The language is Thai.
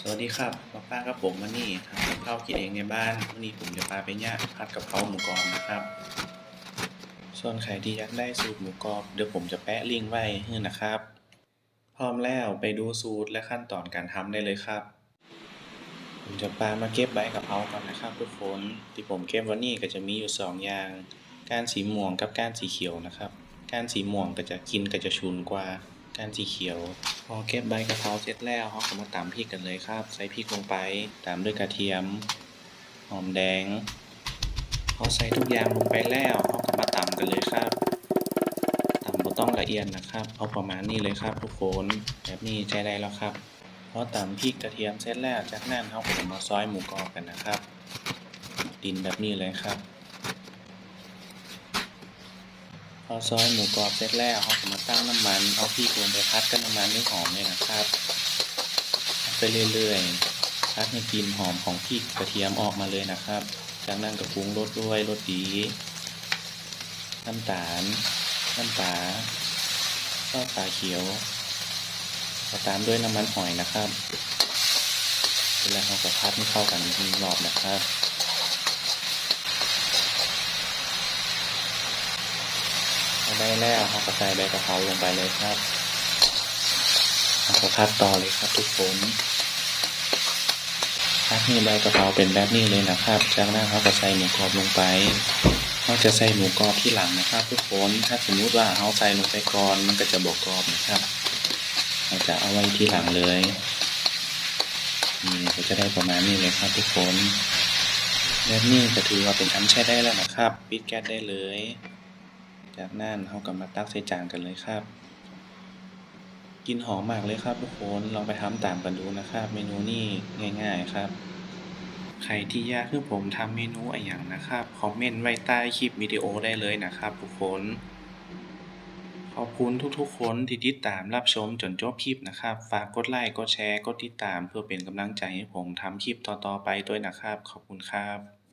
สวัสดีครับมาป้ากับผมมานี่ทำกับข้าวกินเองในบ้านวันนี้ผมจะพาไปย่างผัดกับเขาหมูกรอบนะครับ ส่วนใครที่อยากได้สูตรหมูกรอบเดี๋ยวผมจะแปะลิงก์ไว้ให้นะครับ พร้อมแล้วไปดูสูตรและขั้นตอนการทำได้เลยครับ ผมจะปามาเก็บใบกะเพราก่อนนะครับทุกคนที่ผมเก็บวันนี้ก็จะมีอยู่สองย่าง กานสีม่วงกับกานสีเขียวนะครับ กานสีม่วงก็จะกินก็จะชุนกว่ากานสีเขียว พอเก็บใบกะเพราเสร็จแล้วเราก็มาตำพริกกันเลยครับ ใส่พริกลงไปตามด้วยกระเทียม หอมแดงพอใส่ทุกอย่างลงไปแล้วเราก็มาตำกันเลยครับตำบ่ต้องละเอียดนะครับ เอาประมาณนี้เลยครับ ทุกคนแบบนี้ใจได้แล้วครับพอตำพริกกระเทียมเสร็จแล้วจากนั้นเราก็มาซอยหมูกรอบกันนะครับ ดินแบบนี้เลยครับ พอซอยหมูกรอบเสร็จแล้วเราก็มาตั้งน้ำมัน เอาพริกลงไปพัดกับน้ำมันให้หอมเลยนะครับ ไปเรื่อยๆพัดให้กลิ่นหอมของพริกกระเทียมออกมาเลยนะครับ จากนั้นก็ปรุงรสด้วยรสดี น้ำตาล น้ำปลาซอสปลาเขียวตามด้วยน้ำมันหอยนะครับเสร็จแล้วเราก็พัดให้เข้ากันอีกหนึ่งรอบนะครับ พอ ได้แล้วเราก็ใส่ใบกะเพราลงไปเลยครับเราคัดต่อเลยครับทุกคนพัดให้ใบกะเพราเป็นแบบนี้เลยนะครับ จากนั้นเราก็ใส่หมูกรอบลงไปเราจะใส่หมูกรอบที่หลังนะครับ ทุกคนถ้าสมมุติว่าเราใส่ลงไปก่อนมันก็จะบอกกรอบนะครับ เราจะเอาไว้ที่หลังเลยนี่ก็จะได้ประมาณนี้เลยครับทุกคนแบบนี้ก็ถือว่าเป็นอันใช้ได้แล้วนะครับ ปิดแก๊สได้เลย จากนั้นเราก็มาตักใส่จานกันเลยครับ กินหอมมากเลยครับทุกคนลองไปทำตามกันดูนะครับ เมนูนี้ง่าย ๆครับใครที่อยากให้ผมทำเมนูอะไรอย่างนะครับ คอมเมนต์ไว้ใต้คลิปวิดีโอได้เลยนะครับทุกคน ขอบคุณทุกๆ คนที่ติดตามรับชมจนจบคลิปนะครับ ฝากกดไลค์ กดแชร์ กดติดตามเพื่อเป็นกำลังใจให้ผมทำคลิปต่อๆไปด้วยนะครับ ขอบคุณครับ